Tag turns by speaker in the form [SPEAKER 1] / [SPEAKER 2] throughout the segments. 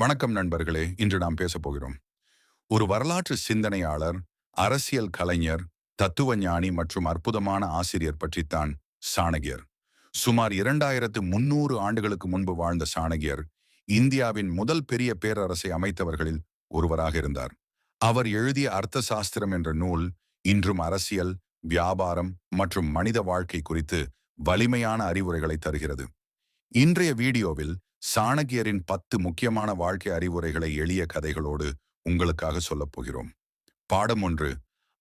[SPEAKER 1] வணக்கம் நண்பர்களே. இன்று நாம் பேசப் போகிறோம். ஒரு வரலாற்று சிந்தனையாளர் அரசியல் கலைஞர் தத்துவ ஞானி மற்றும் அற்புதமான ஆசிரியர் பற்றித்தான் சாணகியர். சுமார் இரண்டாயிரத்து முன்னூறு ஆண்டுகளுக்கு முன்பு வாழ்ந்த சாணகியர் இந்தியாவின் முதல் பெரிய பேரரசை அமைத்தவர்களில் ஒருவராக இருந்தார். அவர் எழுதிய அர்த்த சாஸ்திரம் என்ற நூல் இன்றும் அரசியல் வியாபாரம் மற்றும் மனித வாழ்க்கை குறித்து வலிமையான அறிவுரைகளை தருகிறது. இன்றைய வீடியோவில் சாணகியரின் பத்து முக்கியமான வாழ்க்கை அறிவுரைகளை எளிய கதைகளோடு உங்களுக்காக சொல்லப் போகிறோம். பாடம் ஒன்று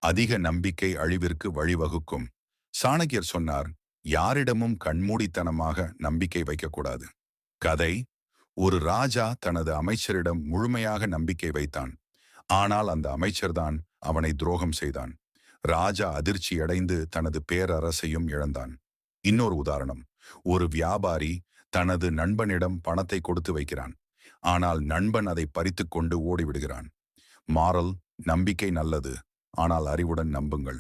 [SPEAKER 1] அதிக நம்பிக்கை அழிவிற்கு வழிவகுக்கும். சாணகியர் சொன்னார் யாரிடமும் கண்மூடித்தனமாக நம்பிக்கை வைக்கக்கூடாது. கதை ஒரு ராஜா தனது அமைச்சரிடம் முழுமையாக நம்பிக்கை வைத்தான். ஆனால் அந்த அமைச்சர்தான் அவனை துரோகம் செய்தான். ராஜா அதிர்ச்சியடைந்து தனது பேரரசையும் இழந்தான். இன்னொரு உதாரணம் ஒரு வியாபாரி தனது நண்பனிடம் பணத்தை கொடுத்து வைக்கிறான். ஆனால் நண்பன் அதை பறித்து கொண்டு ஓடிவிடுகிறான். மாறல் நம்பிக்கை நல்லது. ஆனால் அறிவுடன் நம்புங்கள்.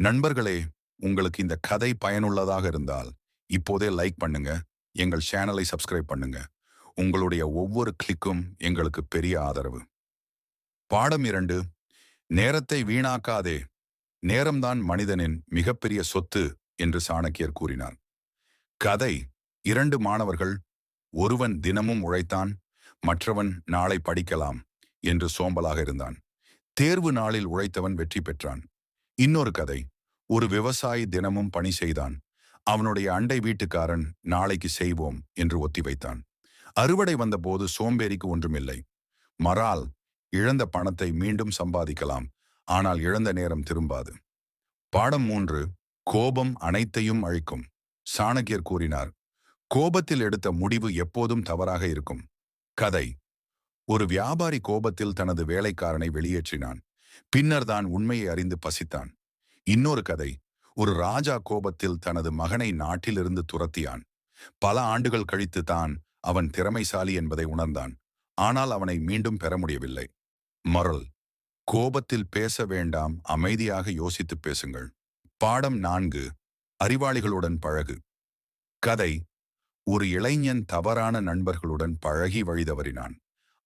[SPEAKER 1] நண்பர்களே உங்களுக்கு இந்த கதை பயனுள்ளதாக இருந்தால் இப்போதே லைக் பண்ணுங்க. எங்கள் சேனலை சப்ஸ்கிரைப் பண்ணுங்க. உங்களுடைய ஒவ்வொரு கிளிக்கும் எங்களுக்கு பெரிய ஆதரவு. பாடம் இரண்டு நேரத்தை வீணாக்காதே. நேரம்தான் மனிதனின் மிகப்பெரிய சொத்து என்று சாணக்கியர் கூறினார். கதை இரண்டு மாணவர்கள் ஒருவன் தினமும் உழைத்தான் மற்றவன் நாளை படிக்கலாம் என்று சோம்பலாக இருந்தான். தேர்வு நாளில் உழைத்தவன் வெற்றி பெற்றான். இன்னொரு கதை. ஒரு விவசாயி தினமும் பணி செய்தான். அவனுடைய அண்டை வீட்டுக்காரன் நாளைக்கு செய்வோம் என்று ஒத்திவைத்தான் அறுவடை வந்தபோது சோம்பேறிக்கு ஒன்றுமில்லை. மறால் இழந்த பணத்தை மீண்டும் சம்பாதிக்கலாம். ஆனால் இழந்த நேரம் திரும்பாது. பாடம் மூன்று. கோபம் அனைத்தையும் அழிக்கும். சாணக்கியர் கூறினார் கோபத்தில் எடுத்த முடிவு எப்போதும் தவறாக இருக்கும். கதை. ஒரு வியாபாரி கோபத்தில் தனது வேலைக்காரனை வெளியேற்றினான். பின்னர் தான் உண்மையை அறிந்து பசித்தான். இன்னொரு கதை. ஒரு ராஜா கோபத்தில் தனது மகனை நாட்டிலிருந்து துரத்தியான். பல ஆண்டுகள் கழித்து தான் அவன் திறமைசாலி என்பதை உணர்ந்தான். ஆனால் அவனை மீண்டும் பெற முடியவில்லை. மரல் கோபத்தில் பேச வேண்டாம் அமைதியாக யோசித்து பேசுங்கள். பாடம் நான்கு. அறிவாளிகளுடன் பழகு. கதை. ஒரு இளைஞன் தவறான நண்பர்களுடன் பழகி வழிதவறினான்.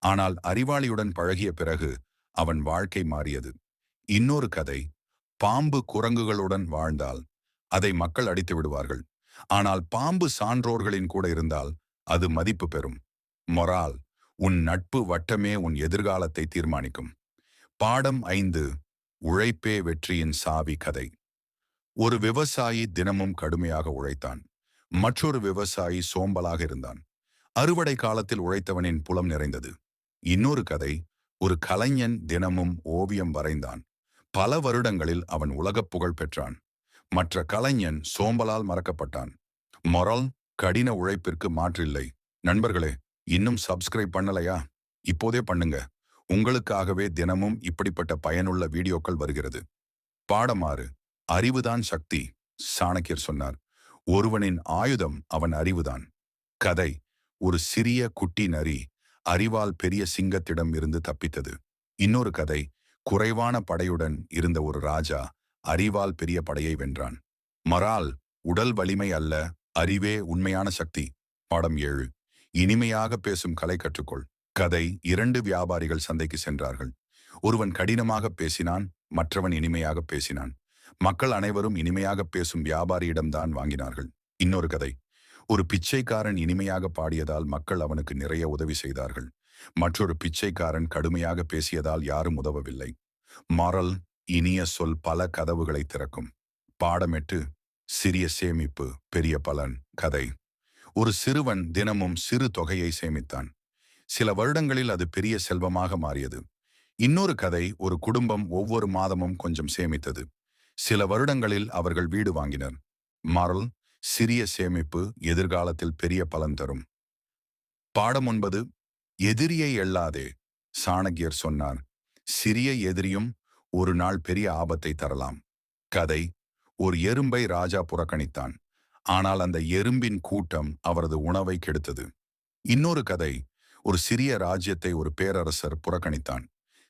[SPEAKER 1] ஆனால் அறிவாளியுடன் பழகிய பிறகு அவன் வாழ்க்கை மாறியது. இன்னொரு கதை பாம்பு குரங்குகளுடன் வாழ்ந்தால் அதை மக்கள் அடித்து விடுவார்கள். ஆனால் பாம்பு சான்றோர்களின் கூட இருந்தால் அது மதிப்பு பெறும். மொரால் உன் நட்பு வட்டமே உன் எதிர்காலத்தை தீர்மானிக்கும். பாடம் ஐந்து உழைப்பே வெற்றியின் சாவி கதை. ஒரு விவசாயி தினமும் கடுமையாக உழைத்தான். மற்றொரு விவசாயி சோம்பலாக இருந்தான். அறுவடை காலத்தில் உழைத்தவனின் புலம் நிறைந்தது. இன்னொரு கதை ஒரு கலைஞன் தினமும் ஓவியம் வரைந்தான். பல வருடங்களில் அவன் உலகப் புகழ் பெற்றான். மற்ற கலைஞன் சோம்பலால் மறக்கப்பட்டான். மொரல் கடின உழைப்பிற்கு மாற்றில்லை. நண்பர்களே இன்னும் சப்ஸ்கிரைப் பண்ணலையா? இப்போதே பண்ணுங்க. உங்களுக்காகவே தினமும் இப்படிப்பட்ட பயனுள்ள வீடியோக்கள் வருகிறது. பாடமாறு அறிவுதான் சக்தி சாணக்கியர் சொன்னார். ஒருவனின் ஆயுதம் அவன் அறிவுதான். கதை ஒரு சிறிய குட்டி நரி அறிவால் பெரிய சிங்கத்திடம் இருந்து தப்பித்தது. இன்னொரு கதை குறைவான படையுடன் இருந்த ஒரு ராஜா அறிவால் பெரிய படையை வென்றான். மறால் உடல் வலிமை அல்ல அறிவே உண்மையான சக்தி. பாடம் ஏழு. இனிமையாக பேசும் கலை கற்றுக்கொள். கதை இரண்டு வியாபாரிகள் சந்தைக்கு சென்றார்கள். ஒருவன் கடினமாக பேசினான் மற்றவன் இனிமையாக பேசினான். மக்கள் அனைவரும் இனிமையாக பேசும் வியாபாரியிடம்தான் வாங்கினார்கள். இன்னொரு கதை. ஒரு பிச்சைக்காரன் இனிமையாக பாடியதால் மக்கள் அவனுக்கு நிறைய உதவி செய்தார்கள். மற்றொரு பிச்சைக்காரன் கடுமையாக பேசியதால் யாரும் உதவவில்லை. மாறல் இனிய சொல் பல கதவுகளை திறக்கும். பாடமெட்டு சிறிய சேமிப்பு பெரிய பலன் கதை. ஒரு சிறுவன் தினமும் சிறு தொகையை சேமித்தான். சில வருடங்களில் அது பெரிய செல்வமாக மாறியது. இன்னொரு கதை ஒரு குடும்பம் ஒவ்வொரு மாதமும் கொஞ்சம் சேமித்தது. சில வருடங்களில் அவர்கள் வீடு வாங்கினர். மரல் சிறிய சேமிப்பு எதிர்காலத்தில் பெரிய பலன் தரும். பாடம் ஒன்பது எதிரியை எள்ளாதே சாணக்கியர் சொன்னார். சிறிய எதிரியும் ஒரு நாள் பெரிய ஆபத்தை தரலாம். கதை ஒரு எறும்பை ராஜா புறக்கணித்தான். ஆனால் அந்த எறும்பின் கூட்டம் அவரது உணவை கெடுத்தது. இன்னொரு கதை ஒரு சிறிய ராஜ்யத்தை ஒரு பேரரசர் புறக்கணித்தான்.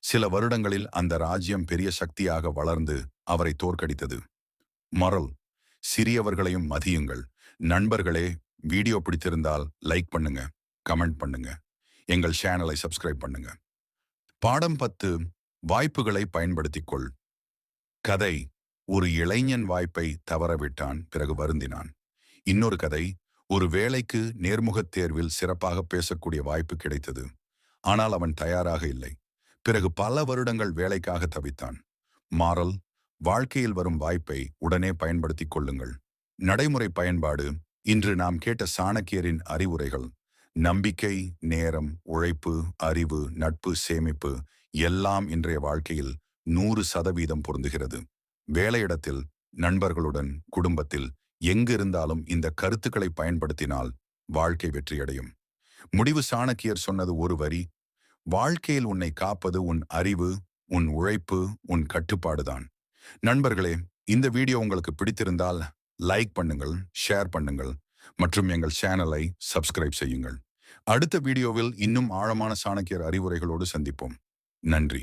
[SPEAKER 1] சில வருடங்களில் அந்த ராஜ்யம் பெரிய சக்தியாக வளர்ந்து அவரை தோற்கடித்தது. மரல் சிறியவர்களையும் மதியுங்கள். நண்பர்களே வீடியோ பிடித்திருந்தால் லைக் பண்ணுங்க கமெண்ட் பண்ணுங்க எங்கள் சேனலை சப்ஸ்கிரைப் பண்ணுங்க. பாடம் பத்து வாய்ப்புகளை பயன்படுத்திக் கொள் கதை ஒரு இளைஞன் வாய்ப்பை தவறவிட்டான் பிறகு வருந்தினான். இன்னொரு கதை ஒரு வேலைக்கு நேர்முகத் தேர்வில் சிறப்பாக பேசக்கூடிய வாய்ப்பு கிடைத்தது. ஆனால் அவன் தயாராக இல்லை. பிறகு பல வருடங்கள் வேலைக்காக தவித்தான். மாறல் வாழ்க்கையில் வரும் வாய்ப்பை உடனே பயன்படுத்திக் கொள்ளுங்கள். நடைமுறை பயன்பாடு இன்று நாம் கேட்ட சாணக்கியரின் அறிவுரைகள் நம்பிக்கை நேரம் உழைப்பு அறிவு நட்பு சேமிப்பு எல்லாம் இன்றைய வாழ்க்கையில் நூறு சதவீதம் பொருந்துகிறது. வேலையிடத்தில் நண்பர்களுடன் குடும்பத்தில் எங்கிருந்தாலும் இந்த கருத்துக்களை பயன்படுத்தினால் வாழ்க்கை வெற்றியடையும். முடிவு சாணக்கியர் சொன்னது ஒரு வரி வாழ்க்கையில் உன்னை காப்பது உன் அறிவு உன் உழைப்பு உன் கட்டுப்பாடுதான் நண்பர்களே இந்த வீடியோ உங்களுக்கு பிடித்திருந்தால் லைக் பண்ணுங்கள் ஷேர் பண்ணுங்கள் மற்றும் எங்கள் சேனலை சப்ஸ்கிரைப் செய்யுங்கள். அடுத்த வீடியோவில் இன்னும் ஆழமான சாணக்கியர் அறிவுரைகளோடு சந்திப்போம். நன்றி.